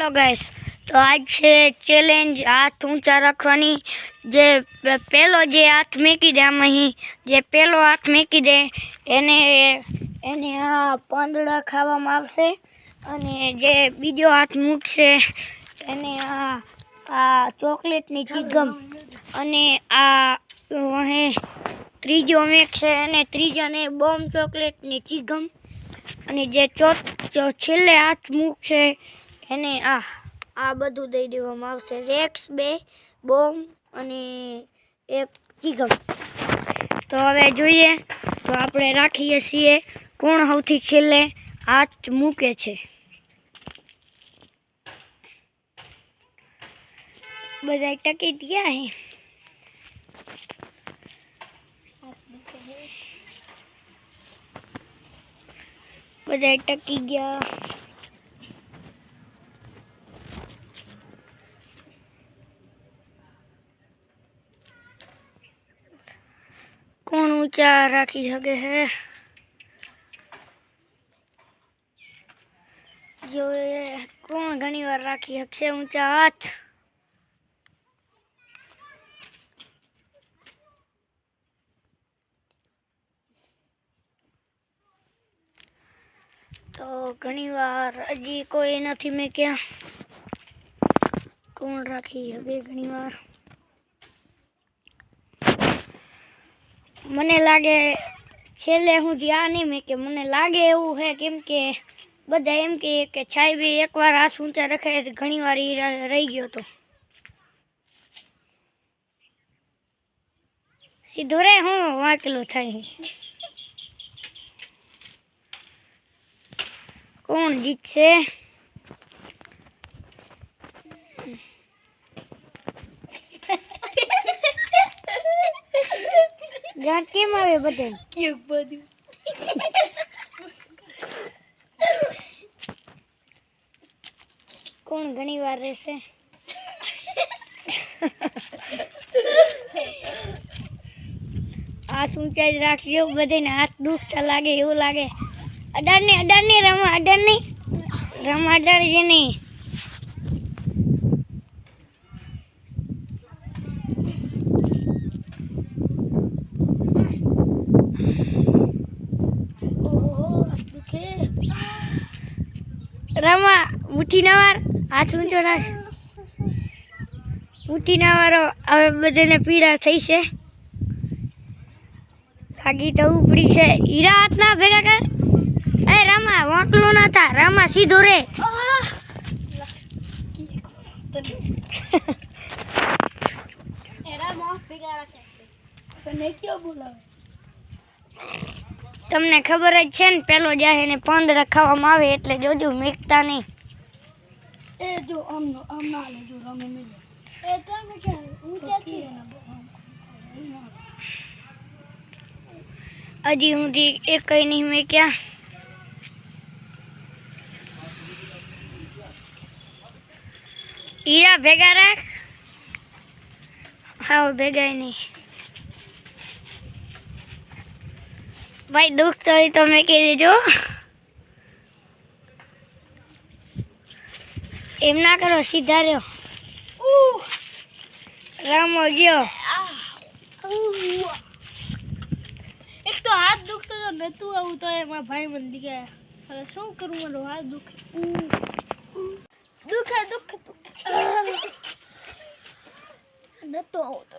Hello guys. તો આજ છે ચેલેન્જ હાથ ઊંચા રાખવાની. જે પહેલો જે હાથ મૂકી દે આમાં અહીં, જે પહેલો હાથ મૂકી દે, એને એને આ પાંદડા ખાવામાં આવશે. અને જે બીજો હાથ મૂકશે, એને આ આ ચોકલેટની ચીગમ. અને આ અહીં ત્રીજો મેક છે, અને ત્રીજાને બોમ્બ ચોકલેટની ચીગમ. અને જે જો છેલ્લે હાથ મૂકશે એને આ આ બધું દઈ દેવામાં આવશે. રેક્સ, બે બોમ્બ અને એક ચીગમ. તો હવે જોઈએ, તો આપણે રાખીએ છીએ કોણ સૌથી છેલ્લે હાથ મૂકે છે. બધા ટકી ગયા હે? બધા ટકી ગયા. કોણ ઊંચા રાખી શકે છે જો એ કોણ ઘણી વાર રાખી શકશે ઊંચા હાથ તો ઘણી વાર હજી કોઈ નથી મેં ક્યાં કોણ રાખી હવે ઘણી વાર મને લાગે છેલ્લે હું ધ્યાન નહીં મેં કે મને લાગે એવું છે કેમ કે બધા એમ કહે કે છાઈ બી એકવાર હાથ ઊંચા રખાય તો ઘણી વાર ઈ ર- રહી ગયો તો સીધો રે હું વાંચલું થાય કોણ જીતશે ગાંઠ કેમ આવે બધે કેવું બધું? કોણ ઘણી વાર રહેશે? હાથ ઊંચા જ રાખજો બધાને હાથ દુખતા લાગે એવું લાગે. અડાડ ને અડાડ ને રમા અડાડ નહીં રમા અડાડજે નહીં ઓહો દુખે રમા મુઠ્ઠી ના વાર. હાથ ઊંચો ના મુઠ્ઠી ના વારો, હવે બધાને પીડા થઈ છે. ખાગી તો ઉપડી છે. હીરા હાથ ના ભેગા કર. એ રમા, વાંકલો ના થા. રમા, સીધો રે. ભેગા રાખે તને કયો બોલાવે? તમને ખબર જ છે ને પેલો જાય એને પંદ ખાવામાં આવે એટલે જોજો મેકતા નહીં. એ જો આમનો આમ ના લે જો રમે મિલે એ તો કે. હું ક્યાંથી હજી સુધી એક કઈ નહીં મેં ક્યાં હીરા ભેગા રાખ. હા ભેગા નહીં. ભાઈ દુઃખ તો હોય તો મેં કહી દેજો એમ ના કરો સીધા રહ્યો રામો ગયો એક તો હાથ દુખતો તો નતું આવું તો એમાં ભાઈ મને દીકરા હવે શું કરું મારો હાથ દુખે દુખે દુખે નતો આવું તો દીકરા શું કરું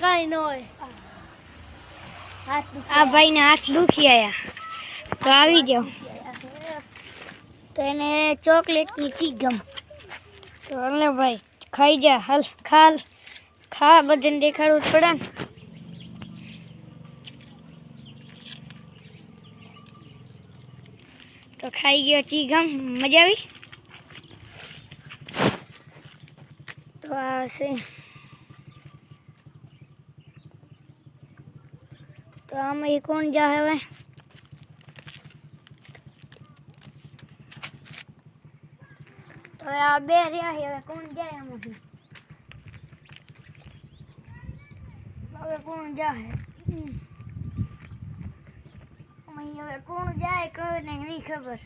કાંઈ ન હોય. આ ભાઈને હાથ દુખી આયા. તો આવી જાઓ. તો એને ચોકલેટની ચી ગમ. તો હલે ભાઈ ખાઈ જા. હાલ ખાલ. ખા બધાને દેખાડવું જ પડે ને. તો ખાઈ ગયો ચીગમ મજા આવી? તો આ છે. તો આમાં એ કોણ જા હવે તો આ બે રહ્યા છે હવે કોણ જાય આમાંથી હવે કોણ જાય અહીં હવે કોણ જાય કોઈને નહીં ખબર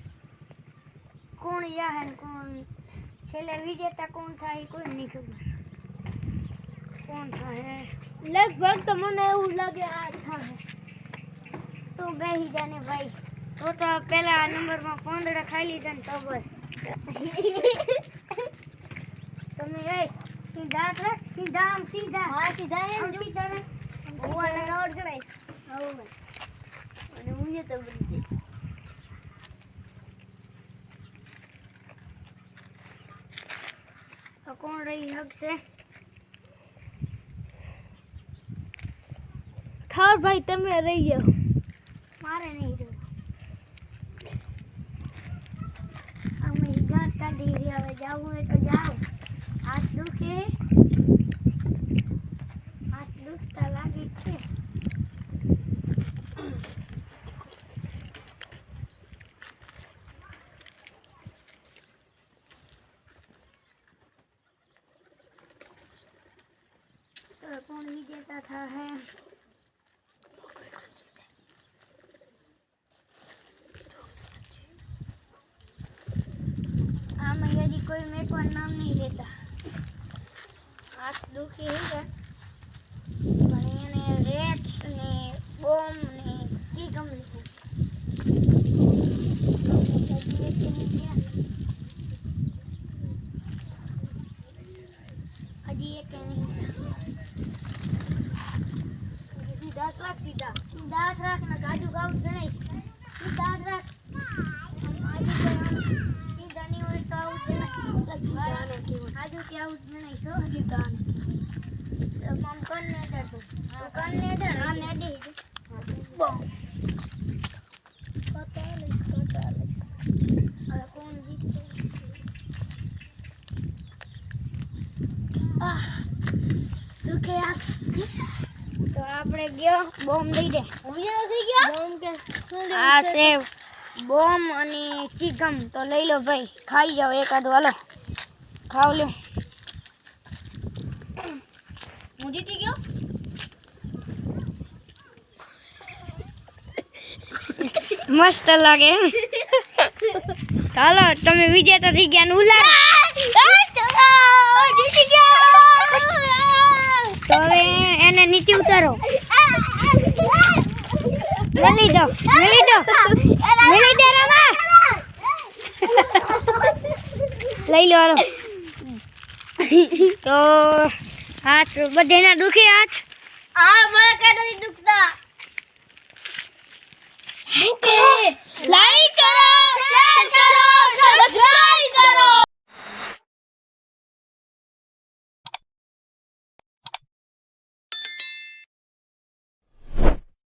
કોણ જાય ને કોણ છેલ્લે વિજેતા કોણ થાય એ કોઈ નહીં ખબર કોણ થાય લગભગ તો મને એવું લાગે આ થાય તું બેસી જાને ભાઈ. તો તો પેલા નંબરમાં પાંદડા ખાઈ લીધા ને તો બસ. તમે એ સીધા ટ્રસ સીધા આમ સીધા. હા સીધા એમ સીધા ને? હું આને નોટ ગણાઈશ આવું અને હું એ તો બની જઈશ તો કોણ રહી શકશે થાર ભાઈ તમે રહી જાઓ रहने दो अब मैं घर का डेरिया में जाऊँगा तो जाओ हाथ दुखे हाथ दुखता लगे तो कौन ही देता था है? कोई मेरे को नाम नहीं लेता। आज दुखी है। ને ડર તું તું કર ને ડર હા ને ડે બોમ કટાલીસ કટાલીસ હવે કોણ જીતશે આહ દુખે આ તો આપણે ગયો બોમ્બ દઈ દે વિજય થઈ ગયા બોમ કે આ છે બોમ અને ચીગમ તો લઈ લો ભાઈ. ખાઈ જાઓ એકાદું હાલો ખાવ લો. હું જીતી ગયો? મસ્ત લાગે ચાલો તમે વિજેતા થઈ ગયા ને જીતી તો હવે એને નીચે ઉતારો. મેલી દો મેલી રમા લઈ લો તો હાથ બધાના દુખી હાથ?